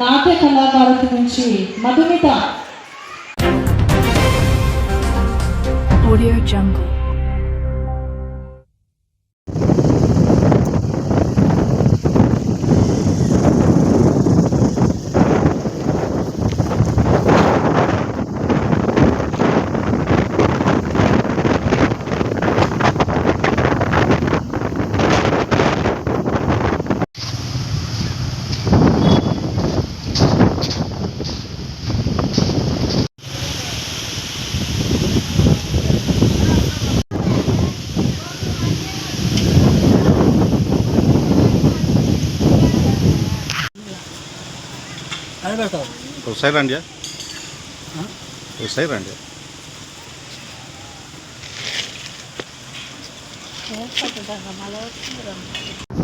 నాట్య కళాకారుల నుంచి మధుమిత ఆడియో Jungle. ఒకసారి రండి ఒకసారి రండి ఆ,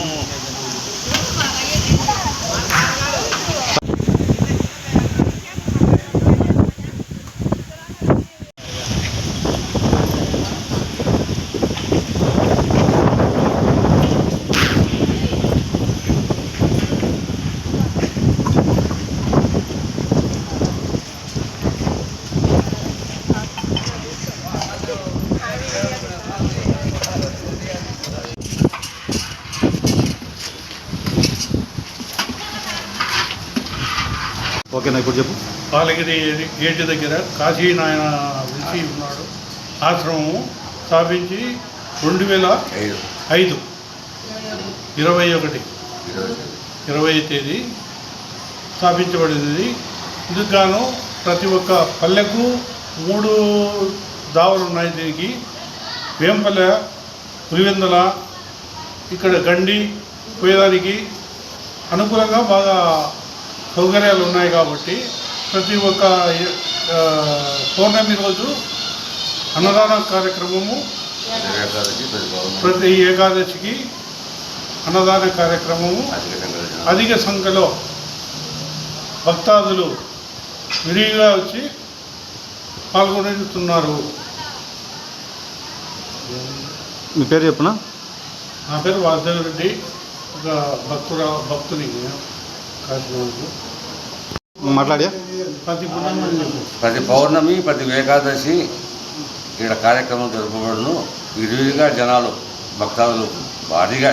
ఓకేనా ఇప్పుడు చెప్పు. పాలగిరి గేటు దగ్గర కాశీనాయన వెలిసి ఉన్నాడు. ఆశ్రమము స్థాపించి రెండు వేల ఐదు. ఇరవై ఒకటి. ఇరవై తేదీ. స్థాపించబడింది. ఇందుకు ప్రతి ఒక్క పల్లెకు మూడు దావలు ఉన్నాయి దీనికి. వేంపల్లె పులివెందుల ఇక్కడ గండి పోయేదానికి అనుకూలంగా బాగా సౌకర్యాలు ఉన్నాయి కాబట్టి ప్రతి ఒక్క పౌర్ణమి రోజు అన్నదాన కార్యక్రమము ప్రతి ఏకాదశికి అన్నదాన కార్యక్రమము అధిక సంఖ్యలో భక్తాదులు విరివిగా వచ్చి పాల్గొనుతున్నారు మీ పేరు చెప్పునా? నా పేరు వాసుదేవ రెడ్డి. ఒక భక్తుల భక్తుని. మాట్లాడా ప్రతి పౌర్ణమి ప్రతి ఏకాదశి ఇక్కడ కార్యక్రమం జరుపబడును విరివిగా జనాలు భక్తాదులు భారీగా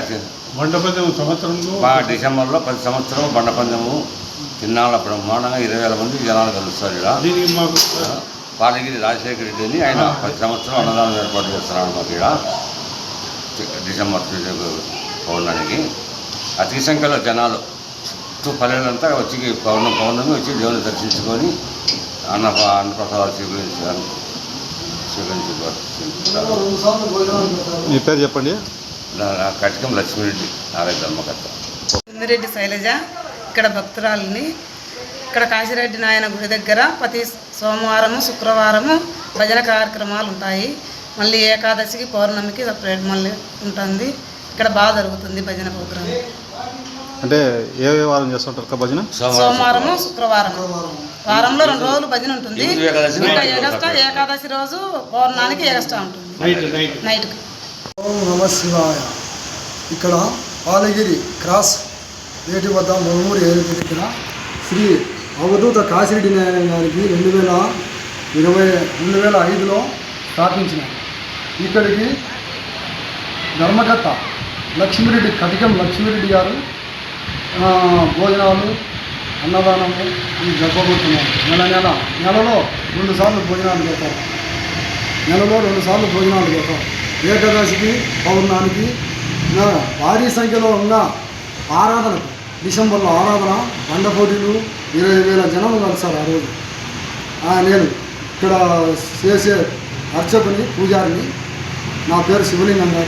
మండపదం సంవత్సరంలో? మా డిసెంబర్లో ప్రతి సంవత్సరం బండపందెము తిన్నాళ్ళ బ్రహ్మాండంగా ఇరవై వేల మంది జనాలు కలుస్తారు ఇక్కడ పాలగిరి రాజశేఖర రెడ్డి అని ఆయన ప్రతి సంవత్సరం అన్నదానం ఏర్పాటు చేస్తున్నాడు మాకు ఇక్కడ డిసెంబర్ పౌర్ణమికి. అతి సంఖ్యలో జనాలు చుట్టూ పల్లెలంతా వచ్చి పౌర్ణమి పౌర్ణమి వచ్చి దేవుని దర్శించుకొని అన్న అన్నప్రసాదాలు స్వీకరించి స్వీకరించి మీ పేరు చెప్పండి? కటికం లక్ష్మీరెడ్డి నారాయణ ధర్మకర్త. సుందిరెడ్డి శైలజ ఇక్కడ భక్తురాలిని. ఇక్కడ కాశీరెడ్డి నాయన గుడి దగ్గర ప్రతి సోమవారము శుక్రవారము భజన కార్యక్రమాలు ఉంటాయి. మళ్ళీ ఏకాదశికి పౌర్ణమికి సపరేట్ మళ్ళీ ఉంటుంది. ఇక్కడ బాగా జరుగుతుంది భజన ప్రోగ్రాం. అంటే ఏ ఏ వారం చేస్తుంటారు భజన? సోమవారము శుక్రవారం. వారంలో రెండు రోజులు భజన ఉంటుంది. ఏకాదశి ఇంకా నైట్ ఏగస్టా ఏకాదశి రోజు పౌర్ణానికి ఏగస్టా ఉంటుంది. నైట్ ఓం నమ శివాయ. ఇక్కడ పాలగిరి క్రాస్ ఏటి వద్ద మమ్మూరి ఏటి దగ్గర శ్రీ అవధూత కాశిరెడ్డి నారాయణ గారికి రెండు వేల ఇరవై రెండు వేల ఐదులో స్థాపించిన ఇక్కడికి ధర్మకర్త లక్ష్మీరెడ్డి కటికం లక్ష్మీరెడ్డి గారు భోజనాలు అన్నదానము ఈ జరపబోతున్నారు నెల నెల నెలలో రెండు సార్లు భోజనాలు చేస్తారు నెలలో రెండు సార్లు భోజనాలు చేస్తాం. ఏకాదశికి పౌర్ణానికి భారీ సంఖ్యలో ఉన్న ఆరాధనకు డిసెంబర్లో ఆరాధన బండ పోటీలు ఇరవై వేల జనం కలిసారు ఆ రోజు. నేను ఇక్కడ చేసే అర్చకుని పూజారిని నా పేరు శివలింగం గారు.